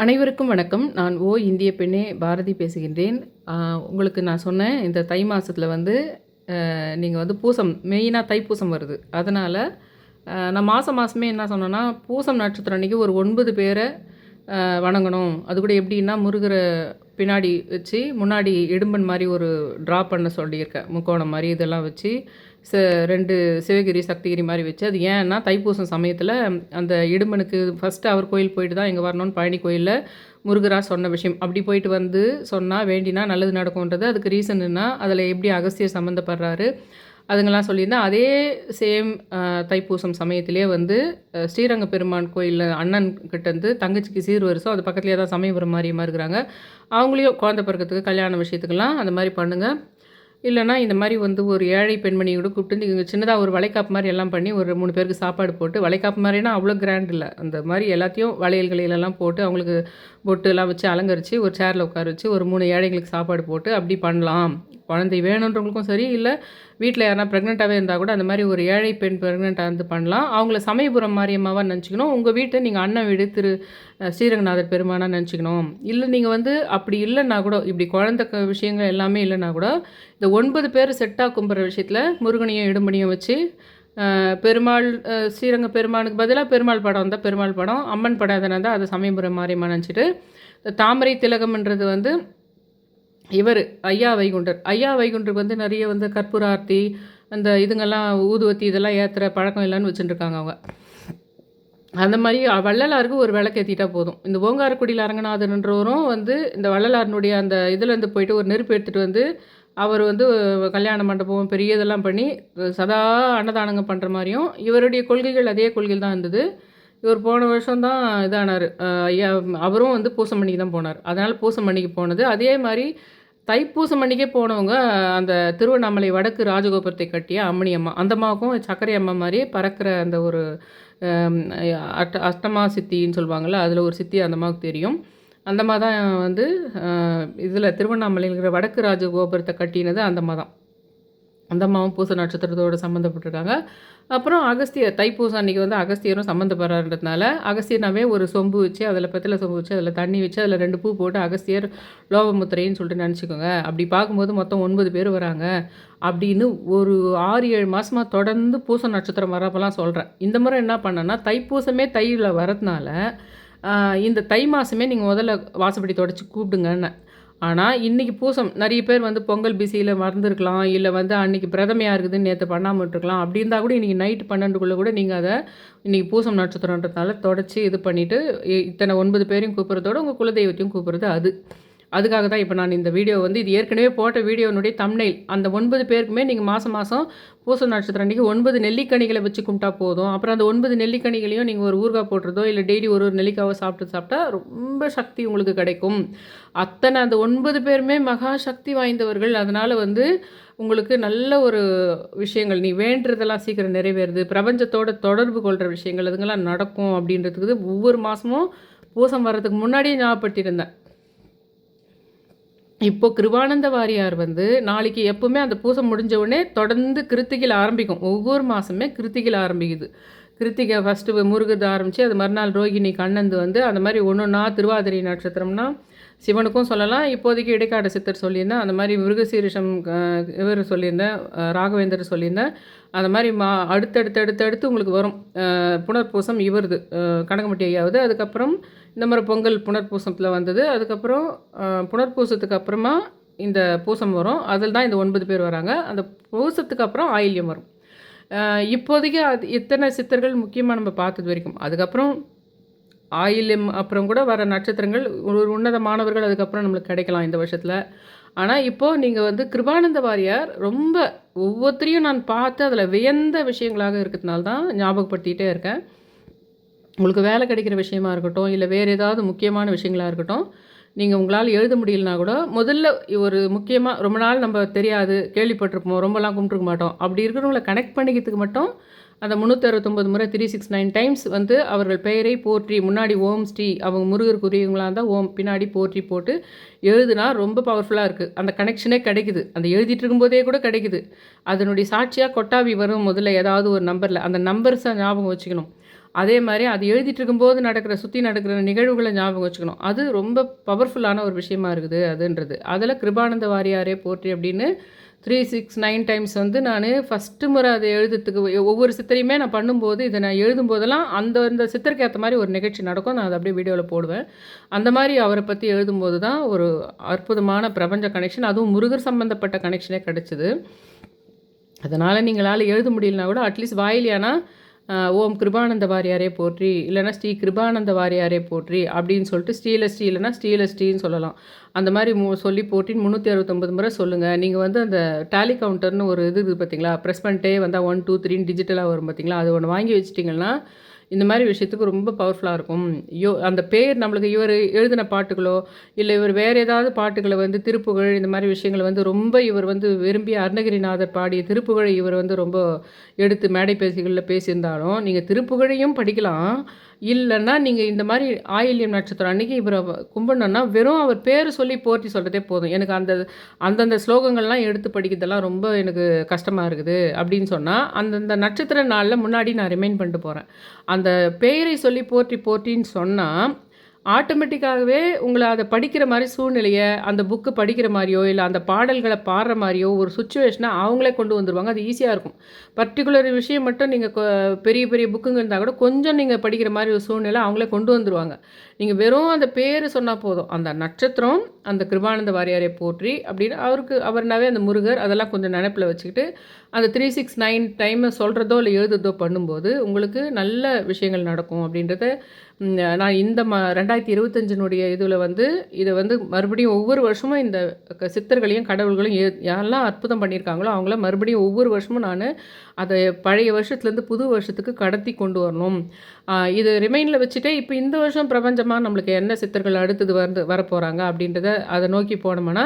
அனைவருக்கும் வணக்கம். நான் ஓ இந்திய பெண்ணே பாரதி பேசுகின்றேன். உங்களுக்கு நான் சொன்னேன் இந்த தை மாதத்தில் வந்து நீங்கள் வந்து பூசம் மெயினாக தைப்பூசம் வருது. அதனால் நான் மாதம் மாதமே என்ன சொன்னேன்னா பூசம் நட்சத்திரம் அன்றைக்கி ஒரு ஒன்பது பேரை வணங்கணும். அது கூட எப்படின்னா முருகரை பின்னாடி வச்சு முன்னாடி இடும்பன் மாதிரி ஒரு ட்ரா பண்ண சொல்லியிருக்கேன் முக்கோணம் மாதிரி இதெல்லாம் வச்சு ச ரெண்டு சிவகிரி சக்திகிரி மாதிரி வச்சு. அது ஏன்னா தைப்பூசம் சமயத்தில் அந்த இடும்பனுக்கு ஃபஸ்ட்டு அவர் கோயில் போயிட்டு தான் இங்கே வரணும்னு பழனி கோயிலில் முருகரா சொன்ன விஷயம். அப்படி போயிட்டு வந்து சொன்னால் வேண்டினா நல்லது நடக்கும்ன்றது. அதுக்கு ரீசன்னா அதில் எப்படி அகஸ்தியர் சம்மந்தப்படுறாரு அதுங்கெல்லாம் சொல்லியிருந்தேன் அதே சேம் தைப்பூசம் சமயத்திலே வந்து ஸ்ரீரங்க பெருமான் கோயிலில் அண்ணன் கிட்டேருந்து தங்கச்சிக்கு சீர் வருஷம் அது பக்கத்துலேயே தான் சமயபுரம் மாரியமாக இருக்கிறாங்க. அவங்களையும் குழந்தை பிறக்கிறதுக்கு கல்யாண விஷயத்துக்கெல்லாம் அந்த மாதிரி பண்ணுங்கள் இல்லைனா இந்த மாதிரி வந்து ஒரு ஏழை பெண்மணியோட கூப்பிட்டு நீங்கள் சின்னதாக ஒரு வளைக்காப்பு மாதிரி எல்லாம் பண்ணி ஒரு மூணு பேருக்கு சாப்பாடு போட்டு வளைக்காப்பு மாதிரினா அவ்வளோ கிராண்ட் இல்லை. அந்த மாதிரி எல்லாத்தையும் வளையல்களையிலெல்லாம் போட்டு அவங்களுக்கு பொட்டு எல்லாம் வச்சு அலங்கரித்து ஒரு சேரில் உட்கார வச்சு ஒரு மூணு ஏழைகளுக்கு சாப்பாடு போட்டு அப்படி பண்ணலாம். குழந்தை வேணுன்றவங்களுக்கும் சரி இல்லை வீட்டில் யாருனா ப்ரெக்னெண்ட்டாகவே இருந்தால் கூட அந்த மாதிரி ஒரு ஏழை பெண் ப்ரெக்னெண்ட்டாக இருந்து பண்ணலாம். அவங்கள சமயபுரம் மாரியம்மாவாக நினச்சிக்கணும். உங்கள் வீட்டை நீங்கள் அண்ணன் வீடு திரு ஸ்ரீரங்கநாதர் பெருமானா நினச்சிக்கணும். இல்லை நீங்கள் வந்து அப்படி இல்லைன்னா கூட இப்படி குழந்த விஷயங்கள் எல்லாமே இல்லைன்னா கூட இந்த ஒன்பது பேர் செட்டாக கும்புற விஷயத்தில் முருகனையும் இடும்பனையும் வச்சு பெருமாள் ஸ்ரீரங்க பெருமானுக்கு பதிலாக பெருமாள் படம் இருந்தால் பெருமாள் படம் அம்மன் படம் எதனா இருந்தால் அதை சமயபுரம் மாரியம்மா நினச்சிட்டு தாமரை திலகம்ன்றது வந்து இவர் ஐயா வைகுண்டர். ஐயா வைகுண்டருக்கு வந்து நிறைய வந்து கற்பூர ஆர்த்தி அந்த இதுங்கெல்லாம் ஊதுவத்தி இதெல்லாம் ஏற்றுற பழக்கம் இல்லைன்னு வச்சுட்டுருக்காங்க அவங்க. அந்த மாதிரி வள்ளலாருக்கு ஒரு விளக்கு ஏற்றிட்டா போதும். இந்த ஓங்காரக்குடியில் அரங்கநாதன்ன்றவரும் வந்து இந்த வள்ளலாரனுடைய அந்த இதுலேருந்து போயிட்டு ஒரு நெருப்பு எடுத்துகிட்டு வந்து அவர் வந்து கல்யாண மண்டபம் பெரிய இதெல்லாம் பண்ணி சதா அன்னதானங்க பண்ணுற மாதிரியும் இவருடைய கொள்கைகள் அதே கொள்கையில் தான் இருந்தது. இவர் போன வருஷம் தான் இதானார் ஐயா அவரும் வந்து பூசம் மணிக்கு தான் போனார். அதனால் பூசம் மணிக்கு போனது. அதே மாதிரி தைப்பூசம் மணிக்கே போனவங்க அந்த திருவண்ணாமலை வடக்கு ராஜகோபுரத்தை கட்டிய அம்மணி அம்மா அந்த அம்மாவுக்கும் சக்கரை அம்மா மாதிரியே பறக்கிற அந்த ஒரு அட் அட்ட அஷ்டமா சித்தின்னு சொல்லுவாங்கள்ல அதில் ஒரு சித்தி அந்த அம்மாவுக்கு தெரியும். அந்த தான் வந்து இதில் திருவண்ணாமலைங்கிற வடக்கு ராஜகோபுரத்தை கட்டினது அந்த தான் அந்த அம்மாவும் பூச நட்சத்திரத்தோடு சம்மந்தப்பட்டிருக்காங்க அப்புறம் அகஸ்தியர் தைப்பூசம் அன்றைக்கி வந்து அகஸ்தியரும் சம்மந்தப்படுறதுனால அகஸ்தியனாவே ஒரு சொம்பு வச்சு அதில் பத்தில் சொம்பு வச்சு அதில் தண்ணி வச்சு அதில் ரெண்டு பூ போட்டு அகஸ்தியர் லோகமுத்திரைன்னு சொல்லிட்டு நினச்சிக்கோங்க. அப்படி பார்க்கும்போது மொத்தம் ஒன்பது பேர் வராங்க. அப்படின்னு ஒரு ஆறு ஏழு மாதமாக தொடர்ந்து பூச நட்சத்திரம் வரப்பெல்லாம் சொல்கிறேன் இந்த முறை என்ன பண்ணேன்னா தைப்பூசமே தையில் வரதுனால இந்த தை மாதமே நீங்கள் முதல்ல வாசப்படி தொடச்சி கூப்பிடுங்கன்னு. ஆனால் இன்றைக்கி பூசம் நிறைய பேர் வந்து பொங்கல் பிஸியில் மறந்துருக்கலாம் இல்லை வந்து அன்றைக்கி பிரதமையாக இருக்குதுன்னு நேற்று பண்ணாமல் இருக்கலாம் அப்படி இருந்தால் கூட இன்றைக்கி நைட்டு பன்னெண்டுக்குள்ளே கூட நீங்கள் அதை இன்றைக்கி பூசம் நட்சத்திரன்றதுனால தொடச்சி இது பண்ணிவிட்டு இத்தனை ஒன்பது பேரையும் கூப்பிட்றதோட உங்கள் குலதெய்வத்தையும் கூப்பிட்றது அது. அதுக்காக தான் இப்போ நான் இந்த வீடியோ வந்து இது ஏற்கனவே போட்ட வீடியோனுடைய தம்னைல் அந்த ஒன்பது பேருக்குமே நீங்கள் மாதம் மாதம் பூச நட்சத்திரம் அன்றைக்கி ஒன்பது நெல்லிக்கனிகளை வச்சு கும்பிட்டா போதும். அப்புறம் அந்த ஒன்பது நெல்லிக்கனிகளையும் நீங்கள் ஒரு ஊறுகாய் போட்டுறதோ இல்லை டெய்லி ஒரு ஒரு நெல்லிக்காவை சாப்பிட்டு சாப்பிட்டா ரொம்ப சக்தி உங்களுக்கு கிடைக்கும். அத்தனை அந்த ஒன்பது பேருமே மகா சக்தி வாய்ந்தவர்கள். அதனால் வந்து உங்களுக்கு நல்ல ஒரு விஷயங்கள் நீ வேண்டுறதெல்லாம் சீக்கிரம் நிறைவேறுது. பிரபஞ்சத்தோட தொடர்பு கொள்கிற விஷயங்கள் அதுங்கெல்லாம் நடக்கும் அப்படின்றதுக்கு ஒவ்வொரு மாதமும் பூசம் வர்றதுக்கு முன்னாடியே ஞாபகப்படுத்தியிருந்தேன் இப்போது கிருபானந்த வாரியார் வந்து நாளைக்கு எப்பவுமே அந்த பூசை முடிஞ்ச உடனே தொடர்ந்து கிருத்திகையில் ஆரம்பிக்கும். ஒவ்வொரு மாதமே கிருத்திகையில் ஆரம்பிக்குது. கிருத்திகை ஃபஸ்ட்டு முருகது ஆரம்பித்து அது மறுநாள் ரோகிணி கண்ணந்து வந்து அந்த மாதிரி ஒன்று ஒன்றா திருவாதிரை நட்சத்திரம்னா சிவனுக்கும் சொல்லலாம். இப்போதைக்கு இடைக்காடு சித்தர் சொல்லியிருந்தேன் அந்த மாதிரி மிருகசீரிஷம் இவர் சொல்லியிருந்தேன் ராகவேந்தர் சொல்லியிருந்தேன் அந்த மாதிரி மா அடுத்தடுத்து அடுத்தடுத்து உங்களுக்கு வரும். புனர்பூசம் இவருது கனகமட்டி ஐயாவது. அதுக்கப்புறம் இந்த மாதிரி பொங்கல் புனர்பூசத்தில் வந்தது. அதுக்கப்புறம் புனர்பூசத்துக்கு அப்புறமா இந்த பூசம் வரும். அதில் தான் இந்த ஒன்பது பேர் வராங்க. அந்த பூசத்துக்கு அப்புறம் ஆயில்யம் வரும். இப்போதைக்கு அது இத்தனை சித்தர்கள் முக்கியமாக நம்ம பார்த்தது வரைக்கும். அதுக்கப்புறம் ஆயில்யம் அப்புறம் கூட வர நட்சத்திரங்கள் ஒரு ஒரு உன்னதமானவர்கள் அதுக்கப்புறம் நம்மளுக்கு கிடைக்கலாம் இந்த வருஷத்தில். ஆனால் இப்போது நீங்கள் வந்து கிருபானந்த வாரியார் ரொம்ப ஒவ்வொருத்தரையும் நான் பார்த்து அதில் வியந்த விஷயங்களாக இருக்கிறதுனால தான் ஞாபகப்படுத்திகிட்டே இருக்கேன். உங்களுக்கு வேலை கிடைக்கிற விஷயமா இருக்கட்டும் இல்லை வேறு ஏதாவது முக்கியமான விஷயங்களாக இருக்கட்டும் நீங்கள் உங்களால் எழுத முடியலனா கூட முதல்ல ஒரு முக்கியமாக ரொம்ப நாள் நம்ம தெரியாது கேள்விப்பட்டிருப்போம் ரொம்பலாம் கும்பிட்டுருக்க மாட்டோம். அப்படி இருக்கிறவங்கள கனெக்ட் பண்ணிக்கிறதுக்கு மட்டும் அந்த முந்நூற்றி அறுபத்தொம்பது முறை த்ரீ சிக்ஸ் நைன் டைம்ஸ் வந்து அவர்கள் பெயரை போற்றி முன்னாடி ஓம் ஸ்ரீ அவங்க முருகருக்குரியவங்களாக இருந்தால் ஓம் பின்னாடி போற்றி போட்டு எழுதுனா ரொம்ப பவர்ஃபுல்லாக இருக்குது அந்த கனெக்ஷனே கிடைக்குது. அந்த எழுதிட்டு இருக்கும்போதே கூட கிடைக்குது. அதனுடைய சாட்சியாக கொட்டாவி வரும் முதல்ல ஏதாவது ஒரு நம்பரில் அந்த நம்பர்ஸை ஞாபகம் வச்சுக்கணும். அதே மாதிரி அது எழுதிட்டு இருக்கும்போது நடக்கிற சுற்றி நடக்கிற நிகழ்வுகளை ஞாபகம் வச்சுக்கணும். அது ரொம்ப பவர்ஃபுல்லான ஒரு விஷயமா இருக்குது அதுன்றது. அதில் கிருபானந்த வாரியாரே போற்றி அப்படின்னு த்ரீ சிக்ஸ் நைன் டைம்ஸ் வந்து நான் ஃபஸ்ட்டு முறை அதை எழுதுறதுக்கு ஒவ்வொரு சித்தரையுமே நான் பண்ணும்போது இதை நான் எழுதும்போதெல்லாம் அந்த அந்த சித்தருக்கு ஏற்ற மாதிரி ஒரு நிகழ்ச்சி நடக்கும். நான் அதை அப்படியே வீடியோவில் போடுவேன். அந்த மாதிரி அவரை பற்றி எழுதும்போது தான் ஒரு அற்புதமான பிரபஞ்ச கனெக்ஷன் அதுவும் முருகர் சம்மந்தப்பட்ட கனெக்ஷனே கிடச்சிது. அதனால் நீங்களால் எழுத முடியலனா கூட அட்லீஸ்ட் வாயிலியானா ஓம் கிருபானந்த வாரியாரே போற்றி இல்லைனா ஸ்ரீ கிருபானந்த வாரியாரே போற்றி அப்படின்னு சொல்லிட்டு ஸ்ரீல ஸ்ரீ இல்லைனா ஸ்ரீல ஸ்ரீன்னு சொல்லலாம். அந்த மாதிரி மு சொல்லி போட்டின்னு முந்நூற்றி அறுபத்தொம்பது முறை சொல்லுங்கள் நீங்கள் வந்து அந்த டேலி கவுண்டர்னு ஒரு இது இது பார்த்தீங்களா ப்ரெஸ் பண்ணிட்டே வந்தால் ஒன் டூ த்ரீன்னு டிஜிட்டலாக வரும் பார்த்தீங்களா அது ஒன்று வாங்கி வச்சிட்டிங்கன்னா இந்த மாதிரி விஷயத்துக்கு ரொம்ப பவர்ஃபுல்லாக இருக்கும். யோ அந்த பேர் நம்மளுக்கு இவர் எழுதின பாட்டுகளோ இல்லை இவர் வேறு ஏதாவது பாட்டுகளை வந்து திருப்புகழ் இந்த மாதிரி விஷயங்களை வந்து ரொம்ப இவர் வந்து விரும்பி அருணகிரிநாதர் பாடிய திருப்புகழை இவர் வந்து ரொம்ப எடுத்து மேடை பேசிகளில் பேசியிருந்தாலும் நீங்கள் திருப்புகழையும் படிக்கலாம். இல்லைன்னா நீங்கள் இந்த மாதிரி ஆயில்யம் நட்சத்திரம் அன்றைக்கி இவரை கும்பிடணும்னா வெறும் அவர் பேர் சொல்லி போற்றி சொல்கிறதே போதும். எனக்கு அந்த அந்தந்த ஸ்லோகங்கள்லாம் எடுத்து படிக்கிறதெல்லாம் ரொம்ப எனக்கு கஷ்டமாக இருக்குது அப்படின்னு சொன்னால் அந்தந்த நட்சத்திர நாளில் முன்னாடி நான் ரிமைண்ட் பண்ணிட்டு போகிறேன் அந்த பெயரை சொல்லி போற்றி போற்றின்னு சொன்னால் ஆட்டோமேட்டிக்காகவே உங்களை அதை படிக்கிற மாதிரி சூழ்நிலையை அந்த புக்கு படிக்கிற மாதிரியோ இல்லை அந்த பாடல்களை பாடுற மாதிரியோ ஒரு சுச்சுவேஷனை அவங்களே கொண்டு வந்துடுவாங்க அது ஈஸியாக இருக்கும். பர்டிகுலர் விஷயம் மட்டும் நீங்கள் பெரிய பெரிய புக்குங்க இருந்தால் கூட கொஞ்சம் நீங்கள் படிக்கிற மாதிரி ஒரு சூழ்நிலை அவங்களே கொண்டு வந்துடுவாங்க நீங்கள் வெறும் அந்த பேர் சொன்னால் போதும். அந்த நட்சத்திரம் அந்த கிருபானந்த வாரியாரை போற்றி அப்படின்னு அவருக்கு அவர்னாவே அந்த முருகர் அதெல்லாம் கொஞ்சம் நினப்பில் வச்சுக்கிட்டு அந்த த்ரீ சிக்ஸ் நைன் டைமை சொல்கிறதோ இல்லை எழுதுறதோ பண்ணும்போது உங்களுக்கு நல்ல விஷயங்கள் நடக்கும் அப்படின்றத நான் இந்த ம ரெண்டாயிரத்தி இருபத்தஞ்சினுடைய இதில் வந்து இதை வந்து மறுபடியும் ஒவ்வொரு வருஷமும் இந்த சித்தர்களையும் கடவுள்களையும் யாரெல்லாம் அற்புதம் பண்ணியிருக்காங்களோ அவங்கள மறுபடியும் ஒவ்வொரு வருஷமும் நான் அதை பழைய வருஷத்துலேருந்து புது வருஷத்துக்கு கடத்தி கொண்டு வரணும். இது ரிமைனில் வச்சுட்டே இப்போ இந்த வருஷம் பிரபஞ்சமாக நம்மளுக்கு என்ன சித்தர்கள் அடுத்தது வந்து வரப்போகிறாங்க அப்படின்றத அதை நோக்கி போனோம்னா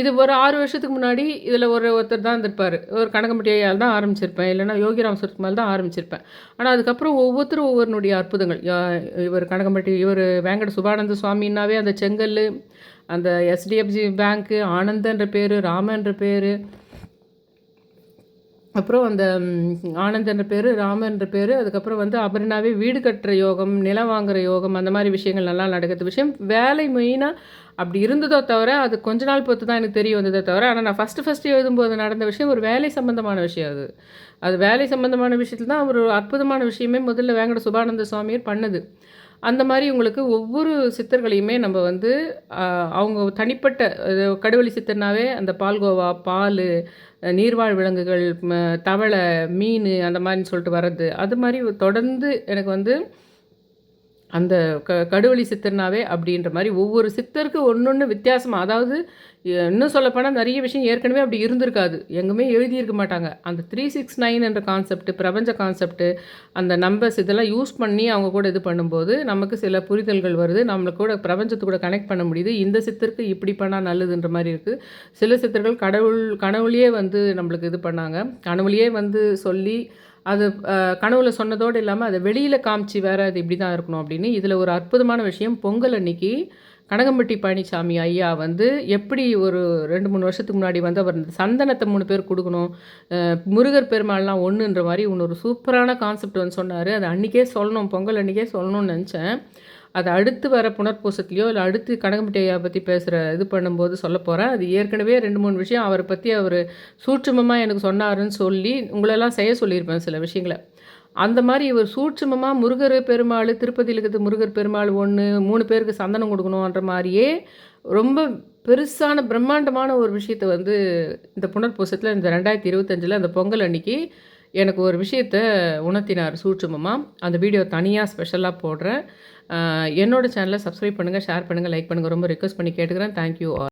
இது ஒரு ஆறு வருஷத்துக்கு முன்னாடி இதில் ஒரு ஒருத்தர் தான் இருந்திருப்பார். ஒரு கனகம்பட்டியால் தான் ஆரம்பிச்சிருப்பேன். இல்லைனா யோகிராம் சுருக்குமால் தான் ஆரம்பிச்சிருப்பேன். ஆனால் அதுக்கப்புறம் ஒவ்வொருத்தரும் ஒவ்வொருனுடைய அற்புதங்கள். இவர் கனகம்பட்டி இவர் வேங்கட சுபானந்த சுவாமின்னாவே அந்த செங்கல் அந்த எஸ்டிஎஃப்சி பேங்க்கு ஆனந்தன்ற பேர் ராமன்ற பேர் அப்புறம் அந்த ஆனந்தன்ற பேர் ராமன்ற பேர் அதுக்கப்புறம் வந்து அபர்ணாவே வீடு கட்டுற யோகம் நிலம் வாங்குகிற யோகம் அந்த மாதிரி விஷயங்கள் நல்லா நடக்கிறது விஷயம் வேலை மெயினாக அப்படி இருந்ததோ தவிர அது கொஞ்ச நாள் பொறுத்து தான் எனக்கு தெரிய வந்ததோ தவிர ஆனால் நான் ஃபஸ்ட்டு ஃபஸ்ட்டு எழுதும்போது நடந்த விஷயம் ஒரு வேலை சம்மந்தமான விஷயம் அது. அது வேலை சம்மந்தமான விஷயத்தில் தான் ஒரு அற்புதமான விஷயமே முதல்ல வேங்கட சுபானந்த சுவாமியர் பண்ணுது. அந்த மாதிரி உங்களுக்கு ஒவ்வொரு சித்தர்களையுமே நம்ம வந்து அவங்க தனிப்பட்ட கடுவழி சித்தர்னாவே அந்த பால்கோவா பால் நீர்வாழ் விலங்குகள் தவளை மீன் அந்த மாதிரின்னு சொல்லிட்டு வர்றது. அது மாதிரி தொடர்ந்து எனக்கு வந்து அந்த க கடுவழி சித்தர்னாவே அப்படின்ற மாதிரி ஒவ்வொரு சித்தருக்கு ஒன்று ஒன்று வித்தியாசமாக அதாவது இன்னும் சொல்லப்போனால் நிறைய விஷயம் ஏற்கனவே அப்படி இருந்திருக்காது. எங்குமே எழுதியிருக்க மாட்டாங்க. அந்த த்ரீ சிக்ஸ் நைன் என்ற கான்செப்ட் பிரபஞ்ச கான்செப்ட்டு அந்த நம்பர்ஸ் இதெல்லாம் யூஸ் பண்ணி அவங்க கூட இது பண்ணும்போது நமக்கு சில புரிதல்கள் வருது. நம்மளுக்கு கூட பிரபஞ்சத்து கூட கனெக்ட் பண்ண முடியுது. இந்த சித்தருக்கு இப்படி பண்ணால் நல்லதுன்ற மாதிரி இருக்குது சில சித்தர்கள் கடவுள் கனவுலையே வந்து நம்மளுக்கு இது பண்ணாங்க. கனவுலையே வந்து சொல்லி அது கனவுல சொன்னதோடு இல்லாமல் அதை வெளியில் காமிச்சு வேறு அது இப்படி தான் இருக்கணும் அப்படின்னு இதில் ஒரு அற்புதமான விஷயம் பொங்கல் அன்னைக்கு கனகம்பட்டி பழனிசாமி ஐயா வந்து எப்படி ஒரு ரெண்டு மூணு வருஷத்துக்கு முன்னாடி வந்து அவர் சந்தனத்தை மூணு பேர் கொடுக்கணும் முருகர் பெருமாள்லாம் ஒன்றுன்ற மாதிரி இன்னொரு சூப்பரான கான்செப்ட் வந்து சொன்னார். அதை அன்றைக்கே சொல்லணும் பொங்கல் அன்றைக்கே சொல்லணும்னு நினச்சேன். அது அடுத்து வர புனர்பூசத்துலையோ இல்லை அடுத்து கனகம்பட்டி ஐயா பற்றி பேசுகிற இது பண்ணும்போது சொல்ல போகிறேன் அது ஏற்கனவே ரெண்டு மூணு விஷயம் அவரை பற்றி அவர் சூட்சமமாக எனக்கு சொன்னாருன்னு சொல்லி உங்களெல்லாம் செய்ய சொல்லியிருப்பேன் சில விஷயங்களை. அந்த மாதிரி இவர் சூட்சமமாக முருகர் பெருமாள் திருப்பதியில் இருக்கிறது முருகர் பெருமாள் ஒன்று மூணு பேருக்கு சந்தனம் கொடுக்கணுன்ற மாதிரியே ரொம்ப பெருசான பிரம்மாண்டமான ஒரு விஷயத்தை வந்து இந்த புனர்பூசத்தில் இந்த ரெண்டாயிரத்தி இருபத்தஞ்சில் அந்த பொங்கல் அன்னைக்கு எனக்கு ஒரு விஷயத்த உணர்த்தினார் சூட்சமமாக அந்த வீடியோ தனியாக ஸ்பெஷலாக போடுறேன். என்னோடய சேனலை சப்ஸ்கிரைப் பண்ணுங்கள் ஷேர் பண்ணுங்கள் லைக் பண்ணுங்கள் ரொம்ப ரிக்வஸ்ட் பண்ணி கேட்டுக்கிறேன். Thank you all